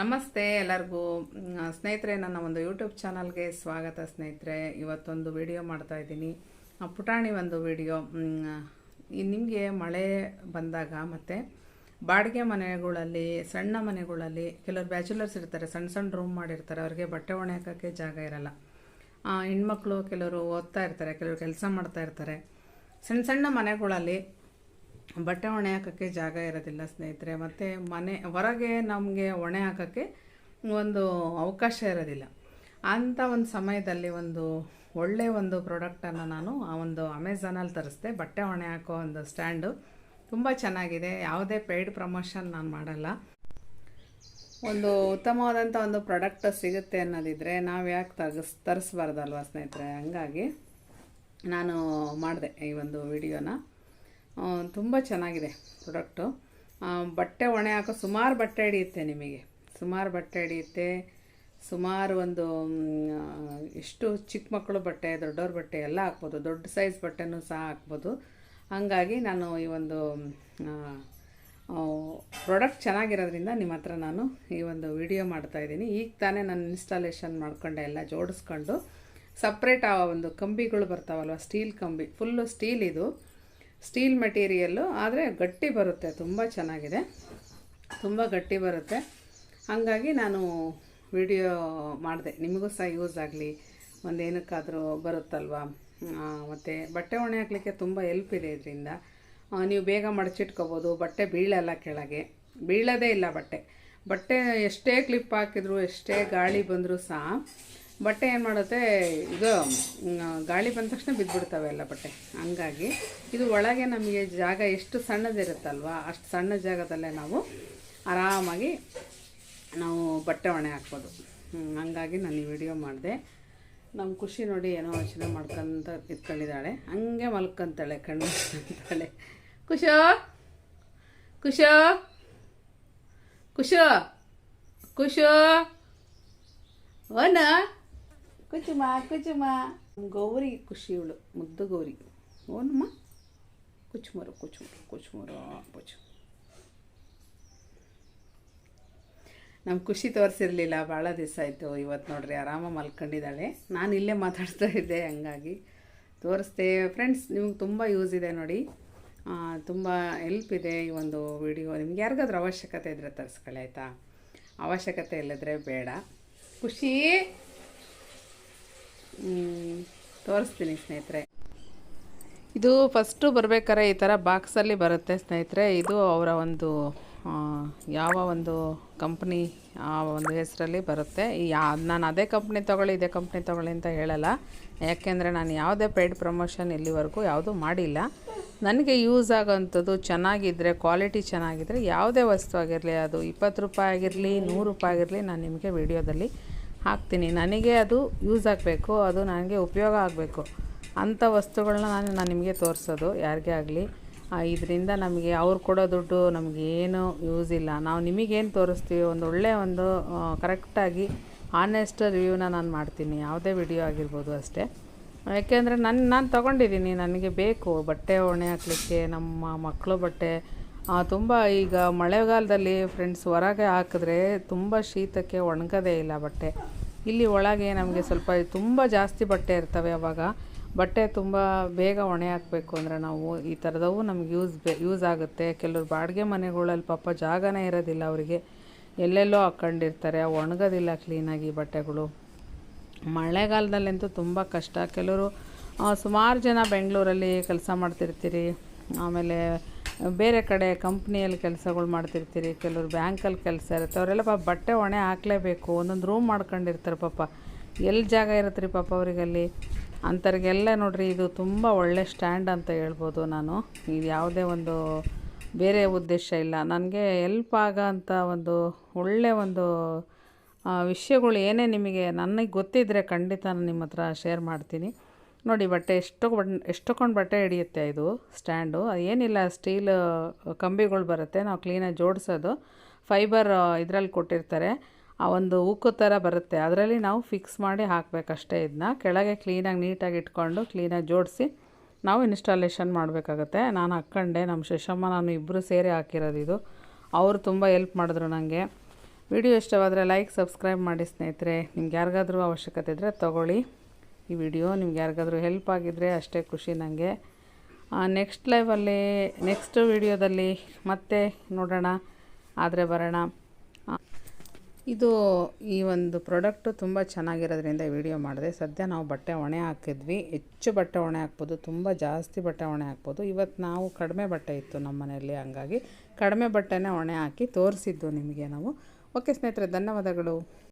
ನಮಸ್ತೆ ಎಲ್ಲರಿಗೂ. ಸ್ನೇಹಿತರೆ, ನನ್ನ ಒಂದು ಯೂಟ್ಯೂಬ್ ಚಾನಲ್ಗೆ ಸ್ವಾಗತ ಸ್ನೇಹಿತರೆ. ಇವತ್ತೊಂದು ವಿಡಿಯೋ ಮಾಡ್ತಾ ಇದ್ದೀನಿ. ಪುಟಾಣಿ ಒಂದು ವಿಡಿಯೋ ನಿಮಗೆ ಮಳೆ ಬಂದಾಗ ಮತ್ತು ಬಾಡಿಗೆ ಮನೆಗಳಲ್ಲಿ, ಸಣ್ಣ ಮನೆಗಳಲ್ಲಿ ಕೆಲವರು ಬ್ಯಾಚುಲರ್ಸ್ ಇರ್ತಾರೆ, ಸಣ್ಣ ಸಣ್ಣ ರೂಮ್ ಮಾಡಿರ್ತಾರೆ, ಅವ್ರಿಗೆ ಬಟ್ಟೆ ಒಣೆ ಹಾಕೋಕ್ಕೆ ಜಾಗ ಇರಲ್ಲ. ಹೆಣ್ಮಕ್ಳು ಕೆಲವರು ಓದ್ತಾ ಇರ್ತಾರೆ, ಕೆಲವರು ಕೆಲಸ ಮಾಡ್ತಾ ಇರ್ತಾರೆ. ಸಣ್ಣ ಸಣ್ಣ ಮನೆಗಳಲ್ಲಿ ಬಟ್ಟೆ ಒಣೆ ಹಾಕೋಕ್ಕೆ ಜಾಗ ಇರೋದಿಲ್ಲ ಸ್ನೇಹಿತರೆ. ಮತ್ತು ಮನೆ, ಹೊರಗೆ ನಮಗೆ ಒಣೆ ಹಾಕೋಕ್ಕೆ ಒಂದು ಅವಕಾಶ ಇರೋದಿಲ್ಲ. ಅಂಥ ಒಂದು ಸಮಯದಲ್ಲಿ ಒಂದು ಒಳ್ಳೆಯ ಒಂದು ಪ್ರಾಡಕ್ಟನ್ನು ನಾನು ಆ ಒಂದು ಅಮೆಝಾನಲ್ಲಿ ತರಿಸ್ದೆ. ಬಟ್ಟೆ ಒಣೆ ಹಾಕೋ ಒಂದು ಸ್ಟ್ಯಾಂಡು ತುಂಬ ಚೆನ್ನಾಗಿದೆ. ಯಾವುದೇ ಪೇಯ್ಡ್ ಪ್ರಮೋಷನ್ ನಾನು ಮಾಡಲ್ಲ. ಒಂದು ಉತ್ತಮವಾದಂಥ ಒಂದು ಪ್ರಾಡಕ್ಟ್ ಸಿಗುತ್ತೆ ಅನ್ನೋದಿದ್ದರೆ ನಾವು ಯಾಕೆ ತಗಸ್ ತರಿಸ್ಬಾರ್ದಲ್ವ ಸ್ನೇಹಿತರೆ? ಹಂಗಾಗಿ ನಾನು ಮಾಡಿದೆ ಈ ಒಂದು ವಿಡಿಯೋನ ತುಂಬ ಚೆನ್ನಾಗಿದೆ ಪ್ರಾಡಕ್ಟು. ಬಟ್ಟೆ ಒಣೆ ಹಾಕೋ ಸುಮಾರು ಬಟ್ಟೆ ಹಿಡಿಯುತ್ತೆ ನಿಮಗೆ. ಸುಮಾರು ಬಟ್ಟೆ ಹಿಡಿಯುತ್ತೆ. ಸುಮಾರು ಒಂದು ಎಷ್ಟು ಚಿಕ್ಕ ಮಕ್ಕಳು ಬಟ್ಟೆ, ದೊಡ್ಡವ್ರ ಬಟ್ಟೆ ಎಲ್ಲ ಹಾಕ್ಬೋದು. ದೊಡ್ಡ ಸೈಜ್ ಬಟ್ಟೆನೂ ಸಹ ಹಾಕ್ಬೋದು. ಹಾಗಾಗಿ ನಾನು ಈ ಒಂದು ಪ್ರಾಡಕ್ಟ್ ಚೆನ್ನಾಗಿರೋದ್ರಿಂದ ನಿಮ್ಮ ಹತ್ರ ನಾನು ಈ ಒಂದು ವಿಡಿಯೋ ಮಾಡ್ತಾ ಇದ್ದೀನಿ. ಈಗ ತಾನೇ ನಾನು ಇನ್ಸ್ಟಾಲೇಷನ್ ಮಾಡ್ಕೊಂಡೆ ಎಲ್ಲ ಜೋಡಿಸ್ಕೊಂಡು. ಸಪ್ರೇಟ್ ಆ ಒಂದು ಕಂಬಿಗಳು ಬರ್ತಾವಲ್ವ? ಸ್ಟೀಲ್ ಕಂಬಿ. ಫುಲ್ಲು ಸ್ಟೀಲ್ ಇದು. ಸ್ಟೀಲ್ ಮೆಟೀರಿಯಲ್ಲು, ಆದರೆ ಗಟ್ಟಿ ಬರುತ್ತೆ, ತುಂಬ ಚೆನ್ನಾಗಿದೆ. ತುಂಬ ಗಟ್ಟಿ ಬರುತ್ತೆ. ಹಾಗಾಗಿ ನಾನು ವಿಡಿಯೋ ಮಾಡಿದೆ. ನಿಮಗೂ ಸಹ ಯೂಸ್ ಆಗಲಿ. ಒಂದು ಏನಕ್ಕಾದರೂ ಬರುತ್ತಲ್ವ? ಮತ್ತು ಬಟ್ಟೆ ಒಣೆ ಹಾಕಲಿಕ್ಕೆ ತುಂಬ ಹೆಲ್ಪ್ ಇದೆ ಇದರಿಂದ. ನೀವು ಬೇಗ ಮಡಚಿಟ್ಕೋಬೋದು. ಬಟ್ಟೆ ಬೀಳಲ್ಲ ಕೆಳಗೆ. ಬೀಳೋದೇ ಇಲ್ಲ ಬಟ್ಟೆ. ಬಟ್ಟೆ ಎಷ್ಟೇ ಕ್ಲಿಪ್ ಹಾಕಿದ್ರು, ಎಷ್ಟೇ ಗಾಳಿ ಬಂದರೂ ಸಹ ಬಟ್ಟೆ ಏನು ಮಾಡುತ್ತೆ, ಇದು ಗಾಳಿ ಬಂದ ತಕ್ಷಣ ಬಿದ್ದುಬಿಡ್ತವೆ ಎಲ್ಲ ಬಟ್ಟೆ. ಹಂಗಾಗಿ ಇದು ಒಳಗೆ ನಮಗೆ ಜಾಗ ಎಷ್ಟು ಸಣ್ಣದಿರುತ್ತಲ್ವ, ಅಷ್ಟು ಸಣ್ಣ ಜಾಗದಲ್ಲೇ ನಾವು ಆರಾಮಾಗಿ ನಾವು ಬಟ್ಟೆ ಒಣೆ ಹಾಕ್ಬೋದು. ಹಂಗಾಗಿ ನಾನು ಈ ವಿಡಿಯೋ ಮಾಡಿದೆ. ನಮ್ಮ ಖುಷಿ ನೋಡಿ ಏನೋ ಯೋಚನೆ ಮಾಡ್ಕೊಂತ ಇಟ್ಕೊಂಡಿದ್ದಾಳೆ ಹಂಗೆ ಮಲ್ಕೊಂತಾಳೆ ಕಣ್ಣು ಅಂತಾಳೆ ಖುಷೋ? ಖುಷೋ? ಖುಷೋ? ಖುಷೋ? ಓನ? ಕುಚುಮ ಕುಚುಮ. ಗೌರಿ ಖುಷಿ ಇವಳು, ಮುದ್ದು ಗೌರಿ. ಓನಮ್ಮ? ಕುಚುಮರು ಕುಚುಮರು ಕುಚುಮರು ಕುಚು ನಮ್ಮ ಖುಷಿ ತೋರಿಸಿರ್ಲಿಲ್ಲ, ಭಾಳ ದಿವಸ ಆಯಿತು ಇವತ್ತು ನೋಡ್ರಿ, ಆರಾಮ ಮಲ್ಕೊಂಡಿದ್ದಾಳೆ. ನಾನು ಇಲ್ಲೇ ಮಾತಾಡ್ತಾ ಇದ್ದೆ, ಹಂಗಾಗಿ. ತೋರಿಸ್ದೆ. ಫ್ರೆಂಡ್ಸ್ ನಿಮ್ಗೆ ತುಂಬ ಯೂಸ್ ಇದೆ ನೋಡಿ. ತುಂಬ ಹೆಲ್ಪ್ ಇದೆ ಈ ಒಂದು ವಿಡಿಯೋ ನಿಮ್ಗೆ ಯಾರಿಗಾದ್ರೂ ಅವಶ್ಯಕತೆ ಇದ್ದರೆ ತರಿಸ್ಕೊಳ್ಳಿ, ಆಯಿತಾ? ಅವಶ್ಯಕತೆ ಇಲ್ಲದ್ರೆ ಬೇಡ. ಖುಷಿ! ತೋರಿಸ್ತೀನಿ ಸ್ನೇಹಿತರೆ. ಇದು ಫಸ್ಟು ಬರಬೇಕಾದ್ರೆ ಈ ಥರ ಬಾಕ್ಸಲ್ಲಿ ಬರುತ್ತೆ ಸ್ನೇಹಿತರೆ. ಇದು ಅವರ ಒಂದು ಯಾವ ಒಂದು ಕಂಪ್ನಿ ಆ ಒಂದು ಹೆಸರಲ್ಲಿ ಬರುತ್ತೆ. ಯಾ, ನಾನು ಅದೇ ಕಂಪ್ನಿ ತೊಗೊಳ್ಳಿ, ಇದೇ ಕಂಪ್ನಿ ತೊಗೊಳ್ಳಿ ಅಂತ ಹೇಳಲ್ಲ. ಯಾಕೆಂದರೆ ನಾನು ಯಾವುದೇ ಪೇಯ್ಡ್ ಪ್ರಮೋಷನ್ ಇಲ್ಲಿವರೆಗೂ ಯಾವುದೂ ಮಾಡಿಲ್ಲ. ನನಗೆ ಯೂಸ್ ಆಗೋಂಥದ್ದು ಚೆನ್ನಾಗಿದ್ದರೆ ಕ್ವಾಲಿಟಿ ಚೆನ್ನಾಗಿದ್ದರೆ ಯಾವುದೇ ವಸ್ತು ಆಗಿರಲಿ, ಅದು ಇಪ್ಪತ್ತು ರೂಪಾಯಿ ಆಗಿರಲಿ, ನೂರು ರೂಪಾಯಿ ಆಗಿರಲಿ, ನಾನು ನಿಮಗೆ ವಿಡಿಯೋದಲ್ಲಿ ಹಾಕ್ತೀನಿ. ನನಗೆ ಅದು ಯೂಸ್ ಆಗಬೇಕು, ಅದು ನನಗೆ ಉಪಯೋಗ ಆಗಬೇಕು. ಅಂಥ ವಸ್ತುಗಳನ್ನ ನಾನು ನಾನು ನಿಮಗೆ ತೋರಿಸೋದು, ಯಾರಿಗೇ ಆಗಲಿ. ಇದರಿಂದ ನಮಗೆ ಅವ್ರು ಕೊಡೋ ದುಡ್ಡು ನಮಗೆ ಏನು ಯೂಸ್ ಇಲ್ಲ. ನಾವು ನಿಮಗೇನು ತೋರಿಸ್ತೀವಿ? ಒಂದು ಒಳ್ಳೆಯ ಒಂದು ಕರೆಕ್ಟಾಗಿ ಆನೆಸ್ಟ್ ರಿವ್ಯೂನ ನಾನು ಮಾಡ್ತೀನಿ. ಯಾವುದೇ ವಿಡಿಯೋ ಆಗಿರ್ಬೋದು ಅಷ್ಟೇ. ಯಾಕೆಂದರೆ ನನ್ನ ನಾನು ತೊಗೊಂಡಿದ್ದೀನಿ. ನನಗೆ ಬೇಕು. ಬಟ್ಟೆ ಒಣೆ ಹಾಕಲಿಕ್ಕೆ ನಮ್ಮ ಮಕ್ಕಳು ಬಟ್ಟೆ ತುಂಬ ಈಗ ಮಳೆಗಾಲದಲ್ಲಿ ಫ್ರೆಂಡ್ಸ್ ಹೊರಗೆ ಹಾಕಿದ್ರೆ ತುಂಬ ಶೀತಕ್ಕೆ ಒಣಗೋದೇ ಇಲ್ಲ ಬಟ್ಟೆ. ಇಲ್ಲಿ ಒಳಗೆ ನಮಗೆ ಸ್ವಲ್ಪ ತುಂಬ ಜಾಸ್ತಿ ಬಟ್ಟೆ ಇರ್ತವೆ ಅವಾಗ. ಬಟ್ಟೆ ತುಂಬ ಬೇಗ ಒಣೆ ಹಾಕಬೇಕು ಅಂದರೆ ನಾವು ಈ ಥರದವು ನಮ್ಗೆ ಯೂಸ್ ಬೆ ಯೂಸ್ ಆಗುತ್ತೆ. ಕೆಲವ್ರು ಬಾಡಿಗೆ ಮನೆಗಳಲ್ಲಿ ಪಾಪ ಜಾಗನೇ ಇರೋದಿಲ್ಲ ಅವರಿಗೆ. ಎಲ್ಲೆಲ್ಲೋ ಹಾಕ್ಕೊಂಡಿರ್ತಾರೆ ಒಣಗೋದಿಲ್ಲ ಕ್ಲೀನಾಗಿ ಬಟ್ಟೆಗಳು. ಮಳೆಗಾಲದಲ್ಲಂತೂ ತುಂಬ ಕಷ್ಟ. ಕೆಲವರು ಸುಮಾರು ಜನ ಬೆಂಗಳೂರಲ್ಲಿ ಕೆಲಸ ಮಾಡ್ತಿರ್ತೀರಿ. ಆಮೇಲೆ ಬೇರೆ ಕಡೆ ಕಂಪ್ನಿಯಲ್ಲಿ ಕೆಲಸಗಳು ಮಾಡ್ತಿರ್ತೀರಿ, ಕೆಲವರು ಬ್ಯಾಂಕಲ್ಲಿ ಕೆಲಸ ಇರುತ್ತೆ, ಅವರೆಲ್ಲ ಪಾಪ ಬಟ್ಟೆ ಒಣೆ ಹಾಕಲೇಬೇಕು, ಒಂದೊಂದು ರೂಮ್ ಮಾಡ್ಕೊಂಡಿರ್ತಾರೆ ಪಾಪ. ಎಲ್ಲಿ ಜಾಗ ಇರುತ್ತೆ ರೀ ಪಾಪ ಅವರಿಗಲ್ಲಿ? ಅಂಥವ್ರಿಗೆಲ್ಲ ನೋಡಿರಿ, ಇದು ತುಂಬ ಒಳ್ಳೆ ಸ್ಟ್ಯಾಂಡ್ ಅಂತ ಹೇಳ್ಬೋದು ನಾನು. ಇದು ಯಾವುದೇ ಒಂದು ಬೇರೆ ಉದ್ದೇಶ ಇಲ್ಲ. ನನಗೆ ಹೆಲ್ಪ್ ಆಗೋಂಥ ಒಂದು ಒಳ್ಳೆಯ ಒಂದು ವಿಷಯಗಳು ಏನೇ ನಿಮಗೆ ನನಗೆ ಗೊತ್ತಿದ್ದರೆ ಖಂಡಿತ ನಾನು ನಿಮ್ಮ ಹತ್ರ ಶೇರ್ ಮಾಡ್ತೀನಿ. ನೋಡಿ ಬಟ್ಟೆ ಎಷ್ಟು ಎಷ್ಟೊಂದು ಬಟ್ಟೆ ಹಿಡಿಯುತ್ತೆ ಇದು ಸ್ಟ್ಯಾಂಡು. ಏನಿಲ್ಲ, ಸ್ಟೀಲ್ ಕಂಬಿಗಳು ಬರುತ್ತೆ. ನಾವು ಕ್ಲೀನಾಗಿ ಜೋಡಿಸೋದು. ಫೈಬರ್ ಇದರಲ್ಲಿ ಕೊಟ್ಟಿರ್ತಾರೆ. ಆ ಒಂದು ಉಕ್ಕು ಥರ ಬರುತ್ತೆ. ಅದರಲ್ಲಿ ನಾವು ಫಿಕ್ಸ್ ಮಾಡಿ ಹಾಕಬೇಕಷ್ಟೇ ಇದನ್ನ ಕೆಳಗೆ ಕ್ಲೀನಾಗಿ ನೀಟಾಗಿ ಇಟ್ಕೊಂಡು ಕ್ಲೀನಾಗಿ ಜೋಡಿಸಿ ನಾವು ಇನ್ಸ್ಟಾಲೇಷನ್ ಮಾಡಬೇಕಾಗತ್ತೆ. ನಾನು ಹಾಕ್ಕಂಡೆ ನಮ್ಮ ಶಶಮ್ಮ, ನಾನು ಇಬ್ಬರು ಸೇರಿ ಹಾಕಿರೋದು ಇದು. ಅವರು ತುಂಬ ಎಲ್ಪ್ ಮಾಡಿದ್ರು ನನಗೆ ವಿಡಿಯೋ ಇಷ್ಟವಾದರೆ ಲೈಕ್ ಸಬ್ಸ್ಕ್ರೈಬ್ ಮಾಡಿ ಸ್ನೇಹಿತರೆ. ನಿಮ್ಗೆ ಯಾರಿಗಾದ್ರೂ ಅವಶ್ಯಕತೆ ಇದ್ದರೆ ತೊಗೊಳ್ಳಿ. ಈ ವಿಡಿಯೋ ನಿಮ್ಗೆ ಯಾರಿಗಾದರೂ ಹೆಲ್ಪ್ ಆಗಿದ್ದರೆ ಅಷ್ಟೇ ಖುಷಿ ನನಗೆ ನೆಕ್ಸ್ಟ್ ಲೈವಲ್ಲಿ ನೆಕ್ಸ್ಟ್ ವಿಡಿಯೋದಲ್ಲಿ ಮತ್ತೆ ನೋಡೋಣ, ಆದರೆ ಬರೋಣ. ಇದು ಈ ಒಂದು ಪ್ರಾಡಕ್ಟು ತುಂಬ ಚೆನ್ನಾಗಿರೋದ್ರಿಂದ ವಿಡಿಯೋ ಮಾಡಿದೆ. ಸದ್ಯ ನಾವು ಬಟ್ಟೆ ಒಣೆ ಹಾಕಿದ್ವಿ. ಹೆಚ್ಚು ಬಟ್ಟೆ ಒಣೆ ಹಾಕ್ಬೋದು, ತುಂಬ ಜಾಸ್ತಿ ಬಟ್ಟೆ ಒಣೆ ಹಾಕ್ಬೋದು. ಇವತ್ತು ನಾವು ಕಡಿಮೆ ಬಟ್ಟೆ ಇತ್ತು ನಮ್ಮ ಮನೆಯಲ್ಲಿ, ಹಂಗಾಗಿ ಕಡಿಮೆ ಬಟ್ಟೆನೇ ಒಣೆ ಹಾಕಿ ತೋರಿಸಿದ್ದು ನಿಮಗೆ ನಾವು. ಓಕೆ ಸ್ನೇಹಿತರೆ, ಧನ್ಯವಾದಗಳು.